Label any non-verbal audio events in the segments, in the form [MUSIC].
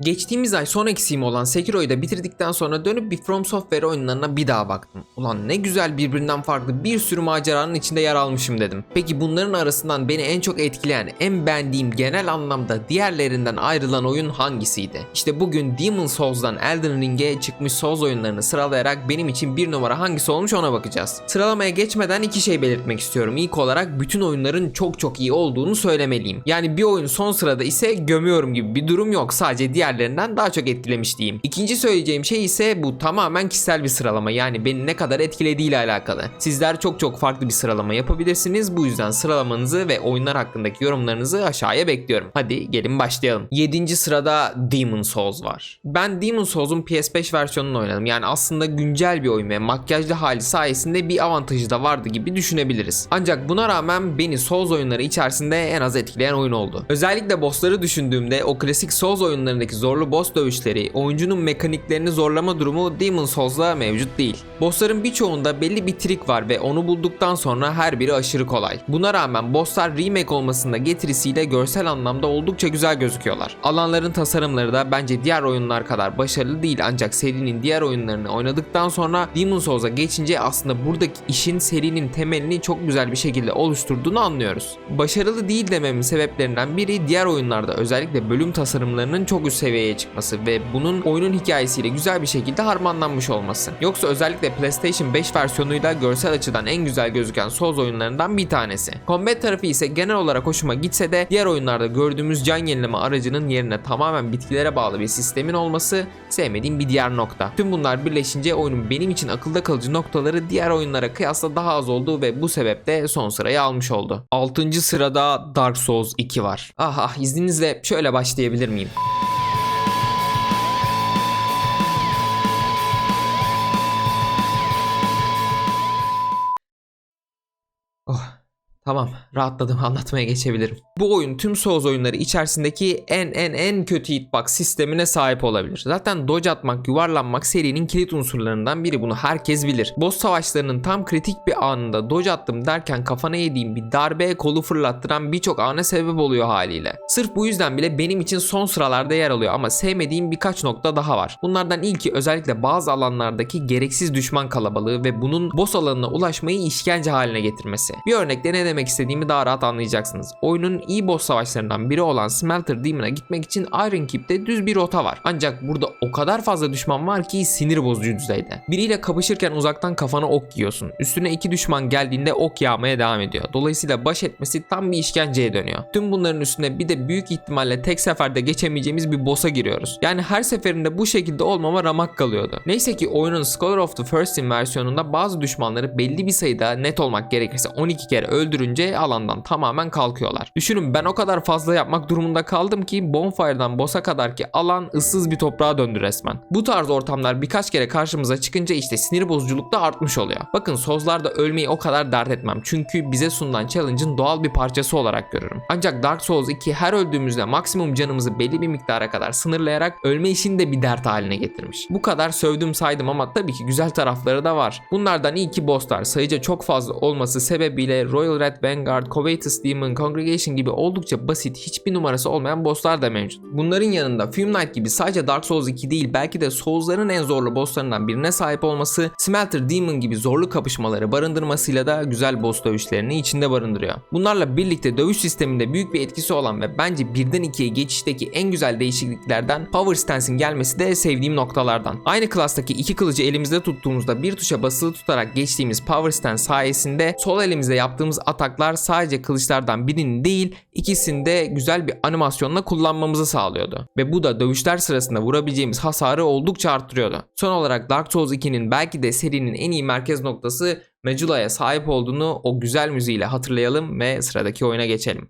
Geçtiğimiz ay son eksiğim olan Sekiro'yu da bitirdikten sonra dönüp bir From Software oyunlarına bir daha baktım. Ulan ne güzel birbirinden farklı bir sürü maceranın içinde yer almışım dedim. Peki bunların arasından beni en çok etkileyen, en beğendiğim genel anlamda diğerlerinden ayrılan oyun hangisiydi? İşte bugün Demon Souls'dan Elden Ring'e çıkmış Souls oyunlarını sıralayarak benim için bir numara hangisi olmuş ona bakacağız. Sıralamaya geçmeden iki şey belirtmek istiyorum. İlk olarak bütün oyunların çok çok iyi olduğunu söylemeliyim. Yani bir oyun son sırada ise gömüyorum gibi bir durum yok. Sadece diğerlerinden daha çok etkilemiş diyeyim. İkinci söyleyeceğim şey ise bu tamamen kişisel bir sıralama. Yani beni ne kadar etkilediğiyle alakalı. Sizler çok çok farklı bir sıralama yapabilirsiniz. Bu yüzden sıralamanızı ve oyunlar hakkındaki yorumlarınızı aşağıya bekliyorum. Hadi gelin başlayalım. 7. sırada Demon Souls var. Ben Demon Souls'un PS5 versiyonunu oynadım. Yani aslında güncel bir oyun ve makyajlı hali sayesinde bir avantajı da vardı gibi düşünebiliriz. Ancak buna rağmen beni Souls oyunları içerisinde en az etkileyen oyun oldu. Özellikle bossları düşündüğümde o klasik Souls oyunlarındaki zorlu boss dövüşleri, oyuncunun mekaniklerini zorlama durumu Demon Souls'da mevcut değil. Bossların birçoğunda belli bir trik var ve onu bulduktan sonra her biri aşırı kolay. Buna rağmen bosslar remake olmasında getirisiyle görsel anlamda oldukça güzel gözüküyorlar. Alanların tasarımları da bence diğer oyunlar kadar başarılı değil ancak serinin diğer oyunlarını oynadıktan sonra Demon Souls'a geçince aslında buradaki işin serinin temelini çok güzel bir şekilde oluşturduğunu anlıyoruz. Başarılı değil dememin sebeplerinden biri diğer oyunlarda özellikle bölüm tasarımlarının çok üst seviyeye çıkması ve bunun oyunun hikayesiyle güzel bir şekilde harmanlanmış olması. Yoksa özellikle PlayStation 5 versiyonuyla görsel açıdan en güzel gözüken Souls oyunlarından bir tanesi. Combat tarafı ise genel olarak hoşuma gitse de diğer oyunlarda gördüğümüz can yenileme aracının yerine tamamen bitkilere bağlı bir sistemin olması sevmediğim bir diğer nokta. Tüm bunlar birleşince oyunun benim için akılda kalıcı noktaları diğer oyunlara kıyasla daha az oldu ve bu sebeple son sırayı almış oldu. 6. sırada Dark Souls 2 var. Ah ah izninizle şöyle başlayabilir miyim? Tamam rahatladım [LAUGHS] anlatmaya geçebilirim. Bu oyun tüm Souls oyunları içerisindeki en en en kötü hitbox sistemine sahip olabilir. Zaten dodge atmak, yuvarlanmak serinin kilit unsurlarından biri bunu herkes bilir. Boss savaşlarının tam kritik bir anında dodge attım derken kafana yediğim bir darbeye kolu fırlattıran birçok ana sebep oluyor haliyle. Sırf bu yüzden bile benim için son sıralarda yer alıyor ama sevmediğim birkaç nokta daha var. Bunlardan ilki özellikle bazı alanlardaki gereksiz düşman kalabalığı ve bunun boss alanına ulaşmayı işkence haline getirmesi. Bir örnekle ne demek istediğimi daha rahat anlayacaksınız. Oyunun iyi boss savaşlarından biri olan Smelter Demon'a gitmek için Iron Keep'te düz bir rota var. Ancak burada o kadar fazla düşman var ki sinir bozucu düzeyde. Biriyle kapışırken uzaktan kafana ok yiyorsun. Üstüne iki düşman geldiğinde ok yağmaya devam ediyor. Dolayısıyla baş etmesi tam bir işkenceye dönüyor. Tüm bunların üstüne bir de büyük ihtimalle tek seferde geçemeyeceğimiz bir boss'a giriyoruz. Yani her seferinde bu şekilde olmama ramak kalıyordu. Neyse ki oyunun Scholar of the First Sin versiyonunda bazı düşmanları belli bir sayıda net olmak gerekirse 12 kere öldürünce alandan tamamen kalkıyorlar. Düşünün ben o kadar fazla yapmak durumunda kaldım ki Bonfire'dan boss'a kadar ki alan ıssız bir toprağa döndü resmen. Bu tarz ortamlar birkaç kere karşımıza çıkınca işte sinir bozuculuk da artmış oluyor. Bakın Souls'larda ölmeyi o kadar dert etmem. Çünkü bize sunulan challenge'ın doğal bir parçası olarak görürüm. Ancak Dark Souls 2 her öldüğümüzde maksimum canımızı belli bir miktara kadar sınırlayarak ölme işini de bir dert haline getirmiş. Bu kadar sövdüm saydım ama tabii ki güzel tarafları da var. Bunlardan iyi ki bosslar sayıca çok fazla olması sebebiyle Royal Red Vanguard, Covetous Demon, Congregation gibi oldukça basit hiçbir numarası olmayan bosslar da mevcut. Bunların yanında Fume Knight gibi sadece Dark Souls 2 değil belki de Souls'ların en zorlu bosslarından birine sahip olması Smelter Demon gibi zorlu kapışmaları barındırmasıyla da güzel boss dövüşlerini içinde barındırıyor. Bunlarla birlikte dövüş sisteminde büyük bir etkisi olan ve bence birden ikiye geçişteki en güzel değişikliklerden Power Stance'in gelmesi de sevdiğim noktalardan. Aynı klastaki iki kılıcı elimizde tuttuğumuzda bir tuşa basılı tutarak geçtiğimiz Power Stance sayesinde sol elimizde yaptığımız ataklar sadece kılıçlardan birinin değil ikisini de güzel bir animasyonla kullanmamızı sağlıyordu. Ve bu da dövüşler sırasında vurabileceğimiz hasarı oldukça arttırıyordu. Son olarak Dark Souls 2'nin belki de serinin en iyi merkez noktası Medulla'ya sahip olduğunu o güzel müziğiyle hatırlayalım ve sıradaki oyuna geçelim.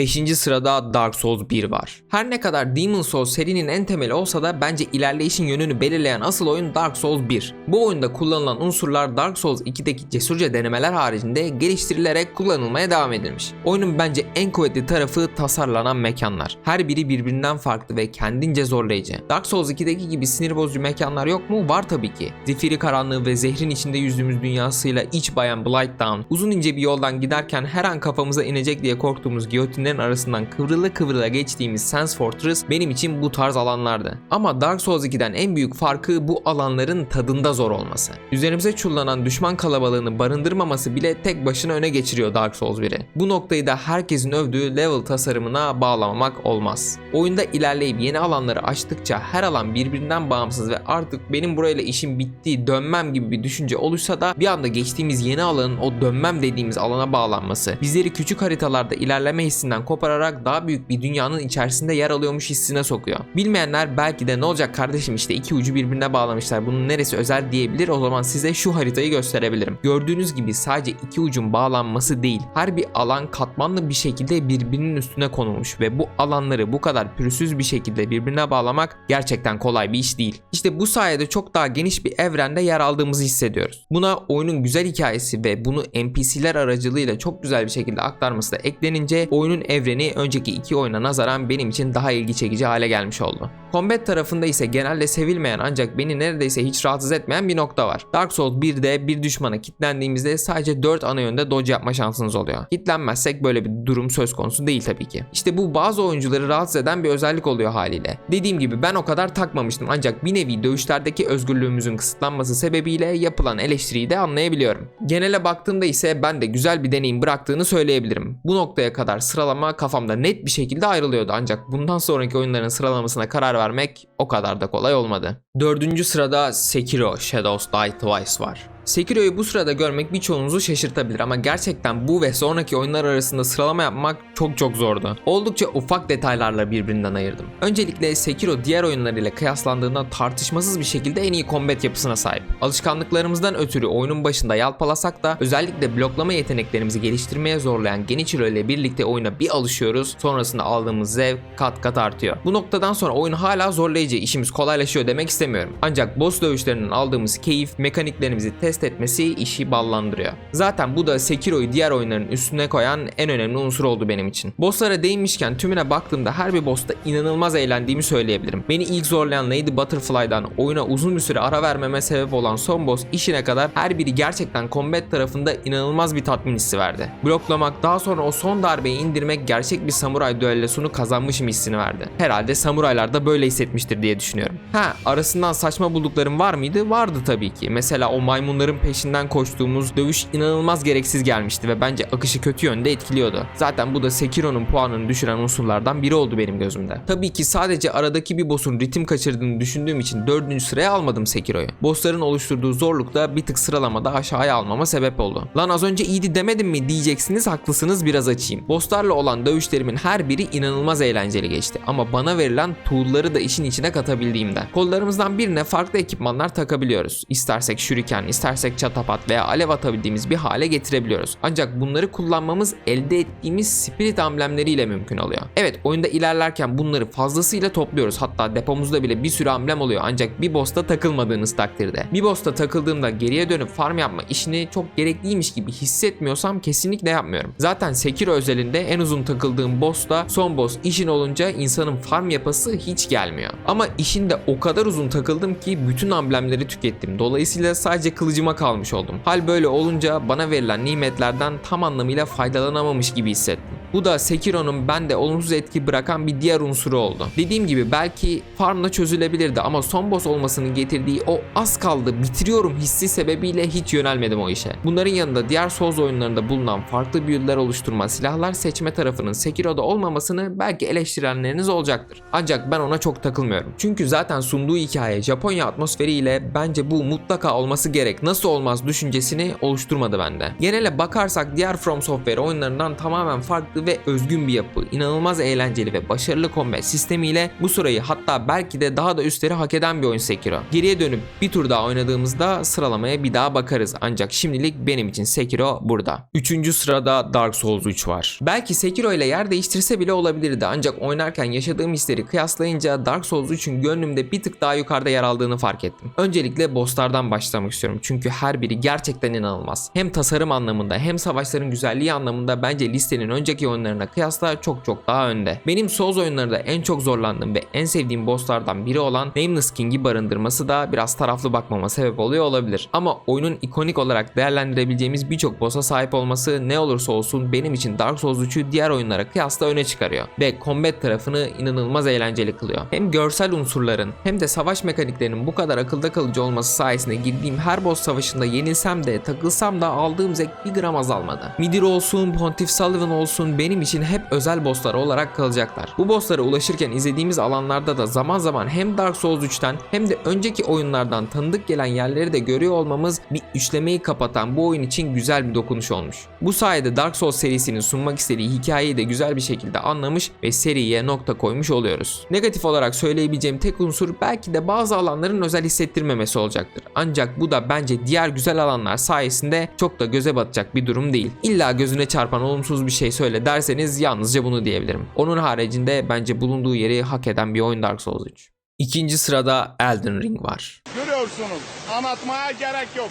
5. sırada Dark Souls 1 var. Her ne kadar Demon Souls serinin en temeli olsa da bence ilerleyişin yönünü belirleyen asıl oyun Dark Souls 1. Bu oyunda kullanılan unsurlar Dark Souls 2'deki cesurca denemeler haricinde geliştirilerek kullanılmaya devam edilmiş. Oyunun bence en kuvvetli tarafı tasarlanan mekanlar. Her biri birbirinden farklı ve kendince zorlayıcı. Dark Souls 2'deki gibi sinir bozucu mekanlar yok mu? Var tabii ki. Zifiri karanlığı ve zehrin içinde yüzdüğümüz dünyasıyla iç bayan Blighttown, uzun ince bir yoldan giderken her an kafamıza inecek diye korktuğumuz giyotinlerin arasından kıvrıla kıvrıla geçtiğimiz Sense Fortress benim için bu tarz alanlardı. Ama Dark Souls 2'den en büyük farkı bu alanların tadında zor olması. Üzerimize çullanan düşman kalabalığını barındırmaması bile tek başına öne geçiriyor Dark Souls 1'i. Bu noktayı da herkesin övdüğü level tasarımına bağlamamak olmaz. Oyunda ilerleyip yeni alanları açtıkça her alan birbirinden bağımsız ve artık benim burayla işim bitti dönmem gibi bir düşünce oluşsa da bir anda geçtiğimiz yeni alanın o dönmem dediğimiz alana bağlanması bizleri küçük haritalarda ilerleme hissinden kopararak daha büyük bir dünyanın içerisinde yer alıyormuş hissine sokuyor. Bilmeyenler belki de ne olacak kardeşim işte iki ucu birbirine bağlamışlar bunun neresi özel diyebilir o zaman size şu haritayı gösterebilirim. Gördüğünüz gibi sadece iki ucun bağlanması değil her bir alan katmanlı bir şekilde birbirinin üstüne konulmuş ve bu alanları bu kadar pürüzsüz bir şekilde birbirine bağlamak gerçekten kolay bir iş değil. İşte bu sayede çok daha geniş bir evrende yer aldığımızı hissediyoruz. Buna oyunun güzel hikayesi ve bunu NPC'ler aracılığıyla çok güzel bir şekilde aktarması da eklenince oyunun evreni önceki iki oyuna nazaran benim için daha ilgi çekici hale gelmiş oldu. Combat tarafında ise genelde sevilmeyen ancak beni neredeyse hiç rahatsız etmeyen bir nokta var. Dark Souls 1'de bir düşmana kilitlendiğimizde sadece 4 ana yönde dodge yapma şansınız oluyor. Kilitlenmezsek böyle bir durum söz konusu değil tabii ki. İşte bu bazı oyuncuları rahatsız eden bir özellik oluyor haliyle. Dediğim gibi ben o kadar takmamıştım ancak bir nevi dövüşlerdeki özgürlüğümüzün kısıtlanması sebebiyle yapılan eleştiriyi de anlayabiliyorum. Genele baktığımda ise ben de güzel bir deneyim bıraktığını söyleyebilirim. Bu noktaya kadar sıralama kafamda net bir şekilde ayrılıyordu ancak bundan sonraki oyunların sıralamasına karar vermek o kadar da kolay olmadı. Dördüncü sırada Sekiro Shadows Die Twice var. Sekiro'yu bu sırada görmek birçoğunuzu şaşırtabilir ama gerçekten bu ve sonraki oyunlar arasında sıralama yapmak çok çok zordu. Oldukça ufak detaylarla birbirinden ayırdım. Öncelikle Sekiro diğer oyunlarıyla kıyaslandığında tartışmasız bir şekilde en iyi combat yapısına sahip. Alışkanlıklarımızdan ötürü oyunun başında yalpalasak da özellikle bloklama yeteneklerimizi geliştirmeye zorlayan Genichiro ile birlikte oyuna bir alışıyoruz. Sonrasında aldığımız zevk kat kat artıyor. Bu noktadan sonra oyun hala zorlayıcı, işimiz kolaylaşıyor demek istemiyorum. Ancak boss dövüşlerinden aldığımız keyif, mekaniklerimizi test etmesi işi ballandırıyor. Zaten bu da Sekiro'yu diğer oyunların üstüne koyan en önemli unsur oldu benim için. Bosslara değinmişken tümüne baktığımda her bir boss'ta inanılmaz eğlendiğimi söyleyebilirim. Beni ilk zorlayan Lady Butterfly'dan oyuna uzun bir süre ara vermeme sebep olan son boss işine kadar her biri gerçekten combat tarafında inanılmaz bir tatmin hissi verdi. Bloklamak daha sonra o son darbeyi indirmek gerçek bir samuray düellosunu kazanmışım hissini verdi. Herhalde samuraylar da böyle hissetmiştir diye düşünüyorum. Ha arasından saçma bulduklarım var mıydı? Vardı tabii ki. Mesela o maymunların peşinden koştuğumuz dövüş inanılmaz gereksiz gelmişti ve bence akışı kötü yönde etkiliyordu. Zaten bu da Sekiro'nun puanını düşüren unsurlardan biri oldu benim gözümde. Tabii ki sadece aradaki bir boss'un ritim kaçırdığını düşündüğüm için 4. sıraya almadım Sekiro'yu. Boss'ların oluşturduğu zorluk da bir tık sıralamada aşağıya almama sebep oldu. Lan az önce iyiydi demedim mi diyeceksiniz haklısınız biraz açayım. Boss'larla olan dövüşlerimin her biri inanılmaz eğlenceli geçti ama bana verilen tool'ları da işin içine katabildiğimden. Kollarımızdan birine farklı ekipmanlar takabiliyoruz. İstersek shuriken, istersek çatapat veya alev atabildiğimiz bir hale getirebiliyoruz. Ancak bunları kullanmamız elde ettiğimiz spirit amblemleriyle mümkün oluyor. Evet oyunda ilerlerken bunları fazlasıyla topluyoruz. Hatta depomuzda bile bir sürü amblem oluyor ancak bir boss'ta takılmadığınız takdirde. Bir boss'ta takıldığımda geriye dönüp farm yapma işini çok gerekliymiş gibi hissetmiyorsam kesinlikle yapmıyorum. Zaten Sekiro özelinde en uzun takıldığım boss da son boss işin olunca insanın farm yapası hiç gelmiyor. Ama işinde o kadar uzun takıldım ki bütün amblemleri tükettim. Dolayısıyla sadece kılıcıma kalmış oldum. Hal böyle olunca bana verilen nimetlerden tam anlamıyla faydalanamamış gibi hissettim. Bu da Sekiro'nun bende olumsuz etki bırakan bir diğer unsuru oldu. Dediğim gibi belki farmla çözülebilirdi ama son boss olmasının getirdiği o az kaldı bitiriyorum hissi sebebiyle hiç yönelmedim o işe. Bunların yanında diğer Souls oyunlarında bulunan farklı build'ler oluşturma, silahlar seçme tarafının Sekiro'da olmamasını belki eleştirenleriniz olacaktır. Ancak ben ona çok takılmıyorum. Çünkü zaten sunduğu hikaye Japonya atmosferiyle bence bu mutlaka olması gerek. Nasıl olmaz düşüncesini oluşturmadı bende. Genele bakarsak diğer From Software oyunlarından tamamen farklı ve özgün bir yapı, inanılmaz eğlenceli ve başarılı combat sistemiyle bu sırayı hatta belki de daha da üstleri hak eden bir oyun Sekiro. Geriye dönüp bir tur daha oynadığımızda sıralamaya bir daha bakarız ancak şimdilik benim için Sekiro burada. Üçüncü sırada Dark Souls 3 var. Belki Sekiro ile yer değiştirse bile olabilirdi ancak oynarken yaşadığım hisleri kıyaslayınca Dark Souls 3'ün gönlümde bir tık daha yukarıda yer aldığını fark ettim. Öncelikle bosslardan başlamak istiyorum çünkü her biri gerçekten inanılmaz. Hem tasarım anlamında hem savaşların güzelliği anlamında bence listenin önceki oyunlarına kıyasla çok çok daha önde. Benim Souls oyunlarında en çok zorlandığım ve en sevdiğim bosslardan biri olan Nameless King'i barındırması da biraz taraflı bakmama sebep oluyor olabilir. Ama oyunun ikonik olarak değerlendirebileceğimiz birçok boss'a sahip olması ne olursa olsun benim için Dark Souls 3'ü diğer oyunlara kıyasla öne çıkarıyor ve combat tarafını inanılmaz eğlenceli kılıyor. Hem görsel unsurların hem de savaş mekaniklerinin bu kadar akılda kalıcı olması sayesinde girdiğim her boss savaşında yenilsem de takılsam da aldığım zevk bir gram azalmadı. Midir olsun, Pontiff Sullivan olsun benim için hep özel bosslar olarak kalacaklar. Bu bosslara ulaşırken izlediğimiz alanlarda da zaman zaman hem Dark Souls 3'ten hem de önceki oyunlardan tanıdık gelen yerleri de görüyor olmamız bir üçlemeyi kapatan bu oyun için güzel bir dokunuş olmuş. Bu sayede Dark Souls serisinin sunmak istediği hikayeyi de güzel bir şekilde anlamış ve seriye nokta koymuş oluyoruz. Negatif olarak söyleyebileceğim tek unsur belki de bazı alanların özel hissettirmemesi olacaktır. Ancak bu da bence diğer güzel alanlar sayesinde çok da göze batacak bir durum değil. İlla gözüne çarpan olumsuz bir şey söyle derseniz yalnızca bunu diyebilirim. Onun haricinde bence bulunduğu yeri hak eden bir oyun Dark Souls 3. İkinci sırada Elden Ring var. Görüyorsunuz. Anlatmaya gerek yok.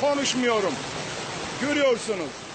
Konuşmuyorum. Görüyorsunuz.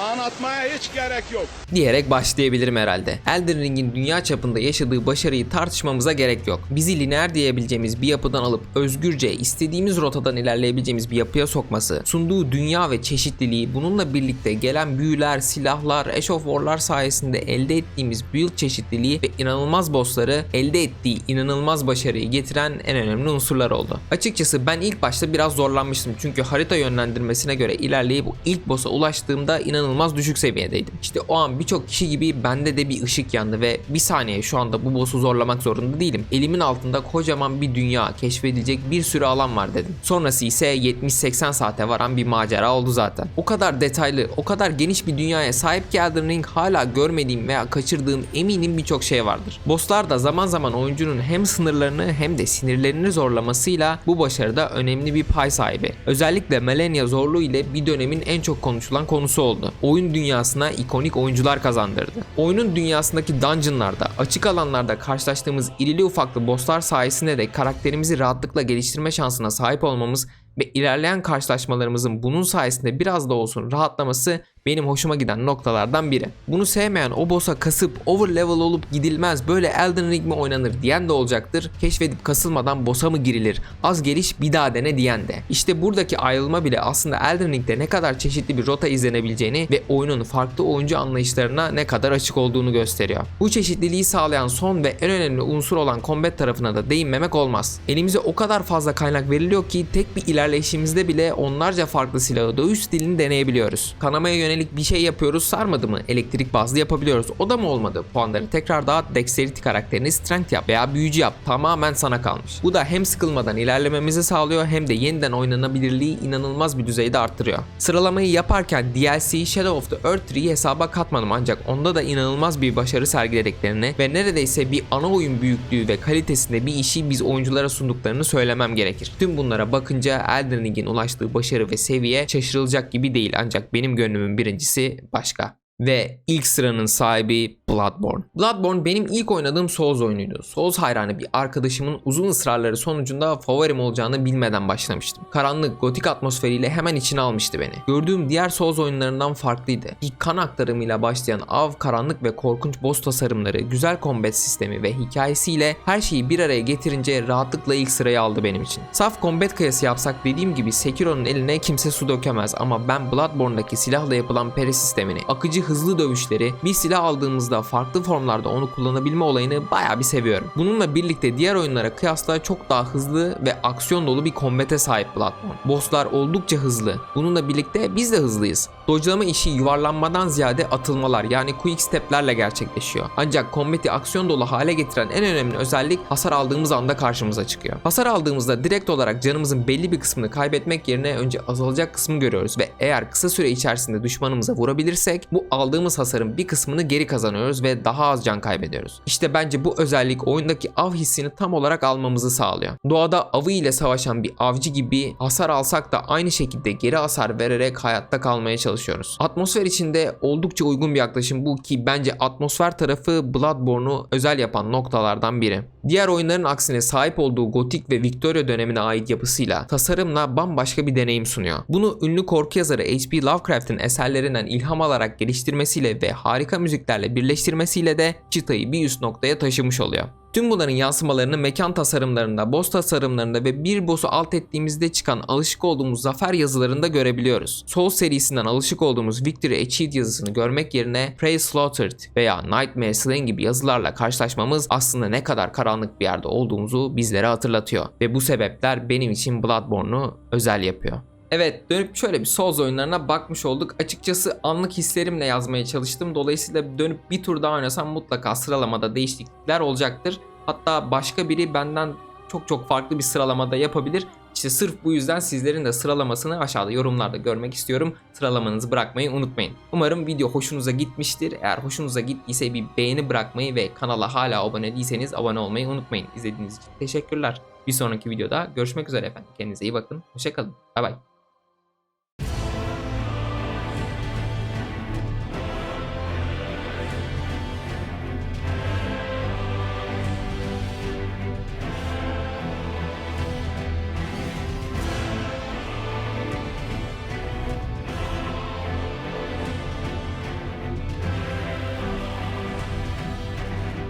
Anlatmaya hiç gerek yok. diyerek başlayabilirim herhalde. Elden Ring'in dünya çapında yaşadığı başarıyı tartışmamıza gerek yok. Bizi lineer diyebileceğimiz bir yapıdan alıp özgürce istediğimiz rotadan ilerleyebileceğimiz bir yapıya sokması, sunduğu dünya ve çeşitliliği, bununla birlikte gelen büyüler, silahlar, Ash of War'lar sayesinde elde ettiğimiz build çeşitliliği ve inanılmaz bossları elde ettiği inanılmaz başarıyı getiren en önemli unsurlar oldu. Açıkçası ben ilk başta biraz zorlanmıştım çünkü harita yönlendirmesine göre ilerleyip bu ilk boss'a ulaştığımda inanılmaz düşük seviyedeydim. İşte o an birçok kişi gibi bende de bir ışık yandı ve bir saniye şu anda bu boss'u zorlamak zorunda değilim. Elimin altında kocaman bir dünya, keşfedilecek bir sürü alan var dedim. Sonrası ise 70-80 saate varan bir macera oldu zaten. O kadar detaylı, o kadar geniş bir dünyaya sahip ki Elden Ring hala görmediğim veya kaçırdığım eminim birçok şey vardır. Bosslar da zaman zaman oyuncunun hem sınırlarını hem de sinirlerini zorlamasıyla bu başarıda önemli bir pay sahibi. Özellikle Malenia zorluğu ile bir dönemin en çok konuşulan konusu oldu. Oyun dünyasına ikonik oyuncular kazandırdı. Oyunun dünyasındaki dungeonlarda, açık alanlarda karşılaştığımız irili ufaklı bosslar sayesinde de karakterimizi rahatlıkla geliştirme şansına sahip olmamız ve ilerleyen karşılaşmalarımızın bunun sayesinde biraz da olsun rahatlaması benim hoşuma giden noktalardan biri. Bunu sevmeyen o boss'a kasıp over level olup gidilmez böyle Elden Ring mi oynanır diyen de olacaktır. Keşfedip kasılmadan boss'a mı girilir? Az geliş bir daha dene diyen de. İşte buradaki ayrılma bile aslında Elden Ring'de ne kadar çeşitli bir rota izlenebileceğini ve oyunun farklı oyuncu anlayışlarına ne kadar açık olduğunu gösteriyor. Bu çeşitliliği sağlayan son ve en önemli unsur olan combat tarafına da değinmemek olmaz. Elimize o kadar fazla kaynak veriliyor ki tek bir ilerleyişimizde bile onlarca farklı silahı dövüş stilini deneyebiliyoruz. Kanamaya yönelik bir şey yapıyoruz sarmadı mı? Elektrik bazlı yapabiliyoruz. O da mı olmadı? Puanları tekrar dağıt, dexterity karakterini strength yap veya büyücü yap. Tamamen sana kalmış. Bu da hem sıkılmadan ilerlememizi sağlıyor hem de yeniden oynanabilirliği inanılmaz bir düzeyde arttırıyor. Sıralamayı yaparken DLC Shadow of the Earth 3'yi hesaba katmadım ancak onda da inanılmaz bir başarı sergilediklerini ve neredeyse bir ana oyun büyüklüğü ve kalitesinde bir işi biz oyunculara sunduklarını söylemem gerekir. Tüm bunlara bakınca Elden Ring'in ulaştığı başarı ve seviye şaşırılacak gibi değil ancak benim gönlümün birincisi başka. Ve ilk sıranın sahibi Bloodborne. Bloodborne benim ilk oynadığım Souls oyunuydu. Souls hayranı bir arkadaşımın uzun ısrarları sonucunda favorim olacağını bilmeden başlamıştım. Karanlık, gotik atmosferiyle hemen içine almıştı beni. Gördüğüm diğer Souls oyunlarından farklıydı. Bir kan aktarımıyla başlayan av, karanlık ve korkunç boss tasarımları, güzel combat sistemi ve hikayesiyle her şeyi bir araya getirince rahatlıkla ilk sırayı aldı benim için. Saf combat kıyası yapsak dediğim gibi Sekiro'nun eline kimse su dökemez ama ben Bloodborne'daki silahla yapılan peri sistemini, akıcı hızlı dövüşleri, bir silah aldığımızda farklı formlarda onu kullanabilme olayını bayağı bir seviyorum. Bununla birlikte diğer oyunlara kıyasla çok daha hızlı ve aksiyon dolu bir kombate sahip Bloodborne. Bosslar oldukça hızlı. Bununla birlikte biz de hızlıyız. Dodge'lama işi yuvarlanmadan ziyade atılmalar yani quick step'lerle gerçekleşiyor. Ancak kombati aksiyon dolu hale getiren en önemli özellik hasar aldığımız anda karşımıza çıkıyor. Hasar aldığımızda direkt olarak canımızın belli bir kısmını kaybetmek yerine önce azalacak kısmı görüyoruz ve eğer kısa süre içerisinde düşmanımıza vurabilirsek bu aldığımız hasarın bir kısmını geri kazanıyoruz ve daha az can kaybediyoruz. İşte bence bu özellik oyundaki av hissini tam olarak almamızı sağlıyor. Doğada avı ile savaşan bir avcı gibi hasar alsak da aynı şekilde geri hasar vererek hayatta kalmaya çalışıyoruz. Atmosfer içinde oldukça uygun bir yaklaşım bu ki bence atmosfer tarafı Bloodborne'u özel yapan noktalardan biri. Diğer oyunların aksine sahip olduğu gotik ve Victoria dönemine ait yapısıyla tasarımla bambaşka bir deneyim sunuyor. Bunu ünlü korku yazarı H.P. Lovecraft'ın eserlerinden ilham alarak geliştirmesiyle ve harika müziklerle birleştirmesiyle de çıtayı bir üst noktaya taşımış oluyor. Tüm bunların yansımalarını mekan tasarımlarında, boss tasarımlarında ve bir boss'u alt ettiğimizde çıkan alışık olduğumuz zafer yazılarında görebiliyoruz. Souls serisinden alışık olduğumuz Victory Achieved yazısını görmek yerine Prey Slaughtered veya Nightmare Slain gibi yazılarla karşılaşmamız aslında ne kadar karanlık bir yerde olduğumuzu bizlere hatırlatıyor. Ve bu sebepler benim için Bloodborne'u özel yapıyor. Evet dönüp şöyle bir Souls oyunlarına bakmış olduk. Açıkçası anlık hislerimle yazmaya çalıştım. Dolayısıyla dönüp bir tur daha oynasam mutlaka sıralamada değişiklikler olacaktır. Hatta başka biri benden çok çok farklı bir sıralamada yapabilir. İşte sırf bu yüzden sizlerin de sıralamasını aşağıda yorumlarda görmek istiyorum. Sıralamanızı bırakmayı unutmayın. Umarım video hoşunuza gitmiştir. Eğer hoşunuza gittiyse bir beğeni bırakmayı ve kanala hala abone değilseniz abone olmayı unutmayın. İzlediğiniz için teşekkürler. Bir sonraki videoda görüşmek üzere efendim. Kendinize iyi bakın. Hoşçakalın. Bay bay.